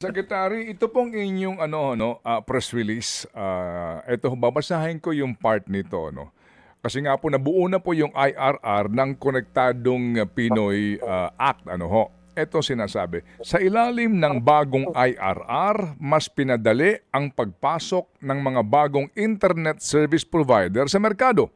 Secretary, ito pong inyong ano no, ah, press release. ah, ito babasahin ko yung part nito no. Kasi nga po nabuo na po yung IRR ng Konektadong Pinoy ah, Act ano ho. Ito sinasabi, sa ilalim ng bagong IRR, mas pinadali ang pagpasok ng mga bagong internet service provider sa merkado.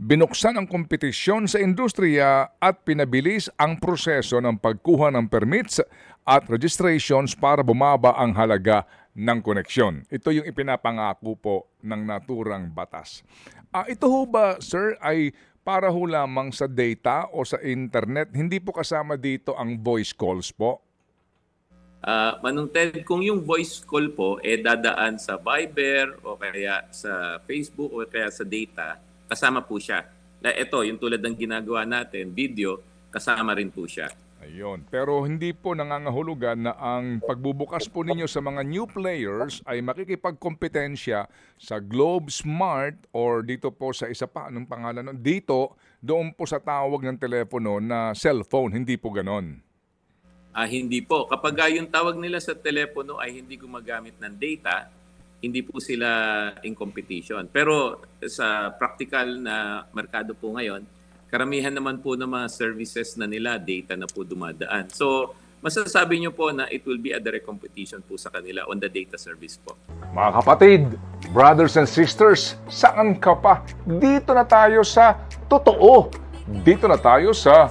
Binuksan ang kompetisyon sa industriya at pinabilis ang proseso ng pagkuha ng permits at registrations para bumaba ang halaga ng koneksyon. Ito yung ipinapangako po ng naturang batas. Ah, ito ho ba, sir, ay para ho lamang sa data o sa internet? Hindi po kasama dito ang voice calls po? Ah, Manong Ted, kung yung voice call po eh dadaan sa Viber o kaya sa Facebook o kaya sa data, kasama po siya. Na ito, yung tulad ng ginagawa natin, video, kasama rin po siya. Ayun. Pero hindi po nangangahulugan na ang pagbubukas po ninyo sa mga new players ay makikipagkompetensya sa Globe Smart or dito po sa isa pa, anong pangalan nun? Dito, doon po sa tawag ng telepono na cellphone. Hindi po ganon. Ah, hindi po. Kapag ah, yung tawag nila sa telepono ay hindi gumagamit ng data, hindi po sila in competition. Pero sa practical na merkado po ngayon, karamihan naman po ng mga services na nila, data na po dumadaan. So, masasabi nyo po na it will be a direct competition po sa kanila on the data service po. Mga kapatid, brothers and sisters, saan ka pa? Dito na tayo sa totoo. Dito na tayo sa